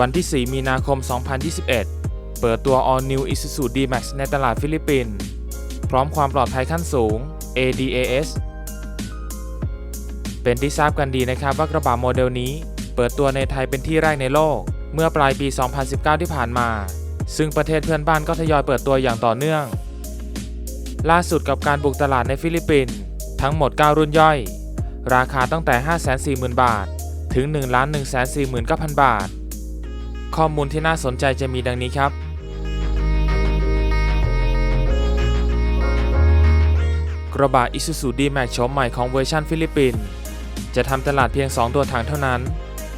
วันที่ 4 มีนาคม 2021 เปิดตัว All New Isuzu D-Max ในตลาดฟิลิปปินส์พร้อมความปลอดภัยขั้นสูง ADAS เป็นที่ทราบกันดีนะครับว่ากระบะโมเดลนี้ เปิดตัวในไทยเป็นที่แรกในโลก เมื่อปลายปี 2019 ที่ผ่านมา ซึ่งประเทศเพื่อนบ้านก็ทยอยเปิดตัวอย่างต่อเนื่อง ล่าสุดกับการบุกตลาดในฟิลิปปินส์ทั้งหมด 9 รุ่นย่อย ราคาตั้งแต่ 540,000 บาท ถึง 1 1 4 9 0 0 0 บาท ข้อมูลที่น่าสนใจจะมีดังนี้ครับ กระบะ Isuzu D-Max โฉมใหม่ของเวอร์ชันฟิลิปปินส์จะทำตลาดเพียง 2 ตัวถังเท่านั้น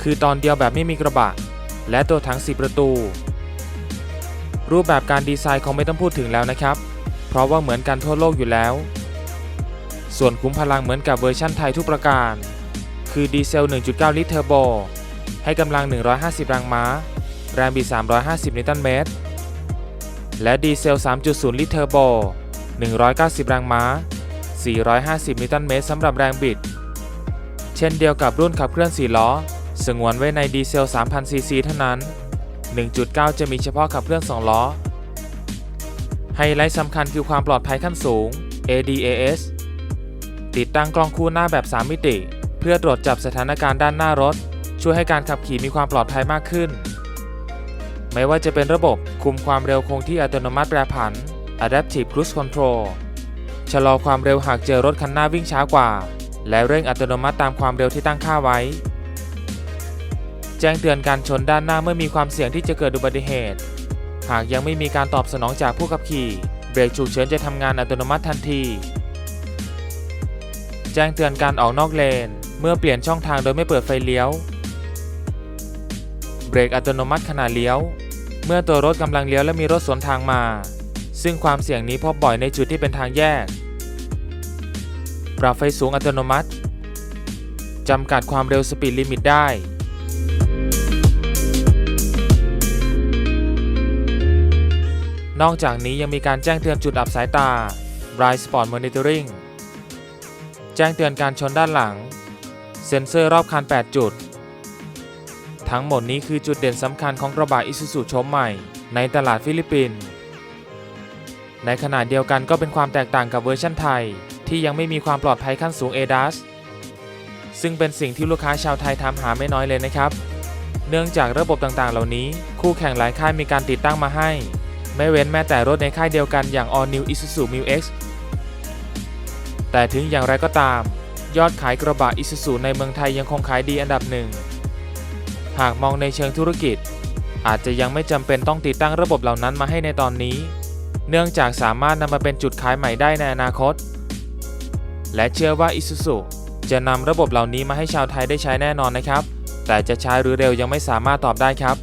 คือตอนเดียวแบบไม่มีกระบะ และตัวถัง 4 ประตู รูปแบบการดีไซน์คงไม่ต้องพูดถึงแล้วนะครับ เพราะว่าเหมือนกันทั่วโลกอยู่แล้ว ส่วนคุ้มพลังเหมือนกับเวอร์ชั่นไทยทุกประการ คือดีเซล 1.9 ลิตรเทอร์โบให้กำลัง 150 แรงม้า แรงบิด 350 นิวตันเมตร และดีเซล 3.0 ลิตรเทอร์โบ 190 แรงม้า 450 นิวตันเมตรสำหรับแรงบิด เช่นเดียวกับรุ่นขับเคลื่อน 4 ล้อ สงวนไว้ในดีเซล 3,000 ซีซีเท่านั้น 1.9 จะมีเฉพาะขับเคลื่อน 2 ล้อ ไฮไลท์สำคัญคือความปลอดภัยขั้นสูง ADAS ติดตั้งกล้องคู่หน้าแบบ 3 มิติ เพื่อตรวจจับสถานการณ์ด้านหน้ารถ ช่วยให้การขับขี่มีความปลอดภัยมากขึ้น ไม่ว่าจะเป็นระบบคุมความเร็วคงที่อัตโนมัติแปรผัน Adaptive Cruise Control ชะลอความเร็วหากเจอรถคันหน้าวิ่งช้ากว่า และเร่งอัตโนมัติตามความเร็วที่ตั้งค่าไว้ แจ้งเตือนการชนด้านหน้าเมื่อมีความเสี่ยงที่จะเกิดอุบัติเหตุ หากยังไม่มีการตอบสนองจากผู้ขับขี่ เบรกฉุกเฉินจะทำงานอัตโนมัติทันที แจ้งเตือนการออกนอกเลน เมื่อเปลี่ยนช่องทางโดยไม่เปิดไฟเลี้ยว เบรกอัตโนมัติขณะเลี้ยว เมื่อตัวรถกำลังเลี้ยวและมีรถสวนทางมา ซึ่งความเสี่ยงนี้พบบ่อยในจุดที่เป็นทางแยก ปรับไฟสูงอัตโนมัติจำกัดความเร็วสปีดลิมิตได้ นอกจากนี้ยังมีการแจ้งเตือนจุดอับสายตา Blind Spot Monitoring แจ้งเตือนการชนด้านหลัง เซ็นเซอร์รอบคัน 8 จุด ทั้งหมดนี้คือจุดเด่นสำคัญของกระบะ Isuzu โฉมใหม่ ในตลาดฟิลิปปินส์ ในขณะเดียวกันก็เป็นความแตกต่างกับเวอร์ชันไทย ที่ยังไม่มีความปลอดภัยขั้นสูง ADAS ซึ่งเป็นสิ่งที่ลูกค้าชาวไทยถามหาไม่น้อยเลยนะครับ เนื่องจากระบบต่างๆ เหล่านี้ คู่แข่งหลายค่ายมีการติดตั้งมาให้ ไม่เว้นแม้แต่รถในค่ายเดียวกันอย่าง All New Isuzu Mu X แต่ถึงอย่างไรก็ตาม ยอดขายกระบะ Isuzu ในเมืองไทยยังคงขายดีอันดับหนึ่ง หากมองในเชิงธุรกิจ อาจจะยังไม่จำเป็นต้องติดตั้งระบบเหล่านั้นมาให้ในตอนนี้ เนื่องจากสามารถนำมาเป็นจุดขายใหม่ได้ในอนาคต และเชื่อว่า Isuzu จะนำระบบเหล่านี้มาให้ชาวไทยได้ใช้แน่นอนนะครับ แต่จะช้าหรือเร็วยังไม่สามารถตอบได้ครับ